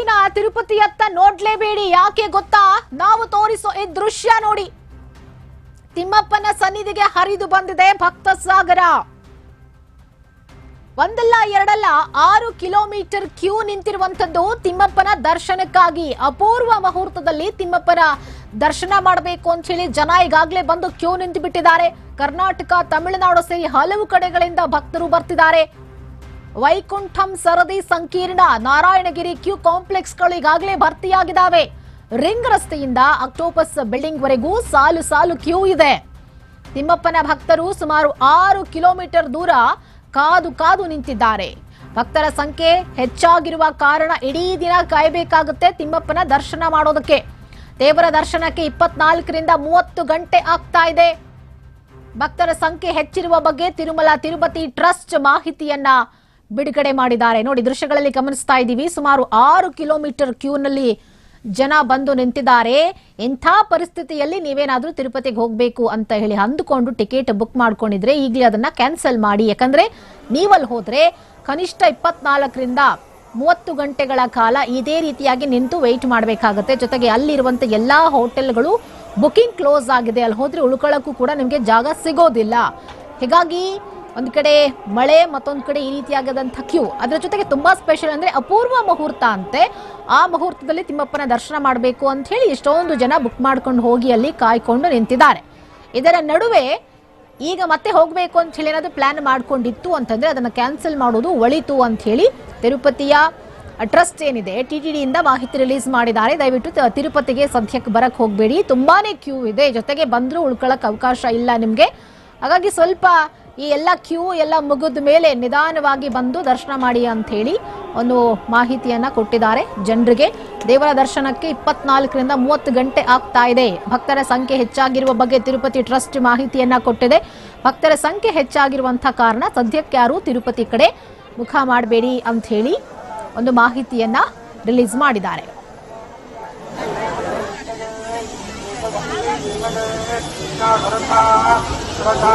ದಿನ ತಿರುಪತಿಯತ್ತ ನೋಡ್ಲೇಬೇಡಿ, ಯಾಕೆ ಗೊತ್ತಾ? ನಾವು ತೋರಿಸೋ ಈ ದೃಶ್ಯ ನೋಡಿ. ತಿಮ್ಮಪ್ಪನ ಸನ್ನಿಧಿಗೆ ಹರಿದು ಬಂದಿದೆ ಭಕ್ತ ಸಾಗರ. ಒಂದಲ್ಲ ಎರಡಲ್ಲ ಆರು ಕಿಲೋಮೀಟರ್ ಕ್ಯೂ ನಿಂತಿರುವಂತದ್ದು ತಿಮ್ಮಪ್ಪನ ದರ್ಶನಕ್ಕಾಗಿ. ಅಪೂರ್ವ ಮುಹೂರ್ತದಲ್ಲಿ ತಿಮ್ಮಪ್ಪನ ದರ್ಶನ ಮಾಡಬೇಕು ಅಂತ ಹೇಳಿ ಜನ ಈಗಾಗಲೇ ಬಂದು ಕ್ಯೂ ನಿಂತು ಬಿಟ್ಟಿದ್ದಾರೆ. ಕರ್ನಾಟಕ, ತಮಿಳುನಾಡು ಸೇರಿ ಹಲವು ಕಡೆಗಳಿಂದ ಭಕ್ತರು ಬರ್ತಿದ್ದಾರೆ. ವೈಕುಂಠಂ ಸರದಿ ಸಂಕೀರ್ಣ ನಾರಾಯಣಗಿರಿ ಕ್ಯೂ ಕಾಂಪ್ಲೆಕ್ಸ್ಗಳು ಈಗಾಗಲೇ ಭರ್ತಿಯಾಗಿದ್ದಾವೆ. ರಿಂಗ್ ರಸ್ತೆಯಿಂದ ಅಕ್ಟೋಪಸ್ ಬಿಲ್ಡಿಂಗ್ ವರೆಗೂ ಸಾಲು ಸಾಲು ಕ್ಯೂ ಇದೆ. ತಿಮ್ಮಪ್ಪನ ಭಕ್ತರು ಸುಮಾರು ಆರು ಕಿಲೋಮೀಟರ್ ದೂರ ಕಾದು ಕಾದು ನಿಂತಿದ್ದಾರೆ. ಭಕ್ತರ ಸಂಖ್ಯೆ ಹೆಚ್ಚಾಗಿರುವ ಕಾರಣ ಇಡೀ ದಿನ ಕಾಯಬೇಕಾಗುತ್ತೆ ತಿಮ್ಮಪ್ಪನ ದರ್ಶನ ಮಾಡೋದಕ್ಕೆ. ದೇವರ ದರ್ಶನಕ್ಕೆ ಇಪ್ಪತ್ನಾಲ್ಕರಿಂದ ಮೂವತ್ತು ಗಂಟೆ ಆಗ್ತಾ ಇದೆ. ಭಕ್ತರ ಸಂಖ್ಯೆ ಹೆಚ್ಚಿರುವ ಬಗ್ಗೆ ತಿರುಮಲ ತಿರುಪತಿ ಟ್ರಸ್ಟ್ ಮಾಹಿತಿಯನ್ನ ಬಿಡುಗಡೆ ಮಾಡಿದ್ದಾರೆ. ನೋಡಿ, ದೃಶ್ಯಗಳಲ್ಲಿ ಗಮನಿಸ್ತಾ ಇದ್ದೀವಿ. ಸುಮಾರು ಆರು ಕಿಲೋಮೀಟರ್ ಕ್ಯೂನಲ್ಲಿ ಜನ ಬಂದು ನಿಂತಿದ್ದಾರೆ. ಇಂಥ ಪರಿಸ್ಥಿತಿಯಲ್ಲಿ ನೀವೇನಾದರೂ ತಿರುಪತಿಗೆ ಹೋಗಬೇಕು ಅಂತ ಹೇಳಿ ಅಂದುಕೊಂಡು ಟಿಕೆಟ್ ಬುಕ್ ಮಾಡ್ಕೊಂಡಿದ್ರೆ ಈಗಲೇ ಅದನ್ನ ಕ್ಯಾನ್ಸಲ್ ಮಾಡಿ. ಯಾಕಂದ್ರೆ ನೀವಲ್ಲಿ ಹೋದ್ರೆ ಕನಿಷ್ಠ ಇಪ್ಪತ್ನಾಲ್ಕರಿಂದ ಮೂವತ್ತು ಗಂಟೆಗಳ ಕಾಲ ಇದೇ ರೀತಿಯಾಗಿ ನಿಂತು ವೆಯ್ಟ್ ಮಾಡಬೇಕಾಗುತ್ತೆ. ಜೊತೆಗೆ ಅಲ್ಲಿರುವಂತ ಎಲ್ಲಾ ಹೋಟೆಲ್ಗಳು ಬುಕಿಂಗ್ ಕ್ಲೋಸ್ ಆಗಿದೆ. ಅಲ್ಲಿ ಹೋದರೆ ಉಳ್ಕೊಳ್ಳೋಕ್ಕೂ ಕೂಡ ನಿಮಗೆ ಜಾಗ ಸಿಗೋದಿಲ್ಲ. ಹೀಗಾಗಿ ಒಂದ್ ಕಡೆ ಮಳೆ, ಮತ್ತೊಂದು ಕಡೆ ಈ ರೀತಿಯಾಗದಂಥ ಕ್ಯೂ. ಅದರ ಜೊತೆಗೆ ತುಂಬಾ ಸ್ಪೆಷಲ್ ಅಂದ್ರೆ ಅಪೂರ್ವ ಮುಹೂರ್ತ ಅಂತೆ. ಆ ಮುಹೂರ್ತದಲ್ಲಿ ತಿಮ್ಮಪ್ಪನ ದರ್ಶನ ಮಾಡಬೇಕು ಅಂತ ಹೇಳಿ ಎಷ್ಟೊಂದು ಜನ ಬುಕ್ ಮಾಡ್ಕೊಂಡು ಹೋಗಿ ಅಲ್ಲಿ ಕಾಯ್ಕೊಂಡು ನಿಂತಿದ್ದಾರೆ. ಇದರ ನಡುವೆ ಈಗ ಮತ್ತೆ ಹೋಗಬೇಕು ಅಂತ ಹೇಳಿ ಏನಾದ್ರು ಪ್ಲಾನ್ ಮಾಡ್ಕೊಂಡಿತ್ತು ಅಂತಂದ್ರೆ ಅದನ್ನ ಕ್ಯಾನ್ಸಲ್ ಮಾಡೋದು ಒಳಿತು ಅಂತ ಹೇಳಿ ತಿರುಪತಿಯ ಟ್ರಸ್ಟ್ ಏನಿದೆ ಟಿ ಟಿ ಡಿಯಿಂದ ಮಾಹಿತಿ ರಿಲೀಸ್ ಮಾಡಿದ್ದಾರೆ. ದಯವಿಟ್ಟು ತಿರುಪತಿಗೆ ಸದ್ಯಕ್ಕೆ ಬರಕ್ಕೆ ಹೋಗಬೇಡಿ. ತುಂಬಾನೇ ಕ್ಯೂ ಇದೆ. ಜೊತೆಗೆ ಬಂದರೂ ಉಳ್ಕೊಳ್ಳೋಕೆ ಅವಕಾಶ ಇಲ್ಲ ನಿಮಗೆ. ಹಾಗಾಗಿ ಸ್ವಲ್ಪ ಈ ಎಲ್ಲ ಕ್ಯೂ ಎಲ್ಲ ಮುಗಿದ ಮೇಲೆ ನಿಧಾನವಾಗಿ ಬಂದು ದರ್ಶನ ಮಾಡಿ ಅಂತ ಹೇಳಿ ಒಂದು ಮಾಹಿತಿಯನ್ನ ಕೊಟ್ಟಿದ್ದಾರೆ ಜನರಿಗೆ. ದೇವರ ದರ್ಶನಕ್ಕೆ ಇಪ್ಪತ್ನಾಲ್ಕರಿಂದ ಮೂವತ್ತು ಗಂಟೆ ಆಗ್ತಾ ಇದೆ. ಭಕ್ತರ ಸಂಖ್ಯೆ ಹೆಚ್ಚಾಗಿರುವ ಬಗ್ಗೆ ತಿರುಪತಿ ಟ್ರಸ್ಟ್ ಮಾಹಿತಿಯನ್ನ ಕೊಟ್ಟಿದೆ. ಭಕ್ತರ ಸಂಖ್ಯೆ ಹೆಚ್ಚಾಗಿರುವಂಥ ಕಾರಣ ಸದ್ಯಕ್ಕೆ ಯಾರು ತಿರುಪತಿ ಕಡೆ ಮುಖ ಮಾಡಬೇಡಿ ಅಂತ ಹೇಳಿ ಒಂದು ಮಾಹಿತಿಯನ್ನ ರಿಲೀಸ್ ಮಾಡಿದ್ದಾರೆ. श्रद्धा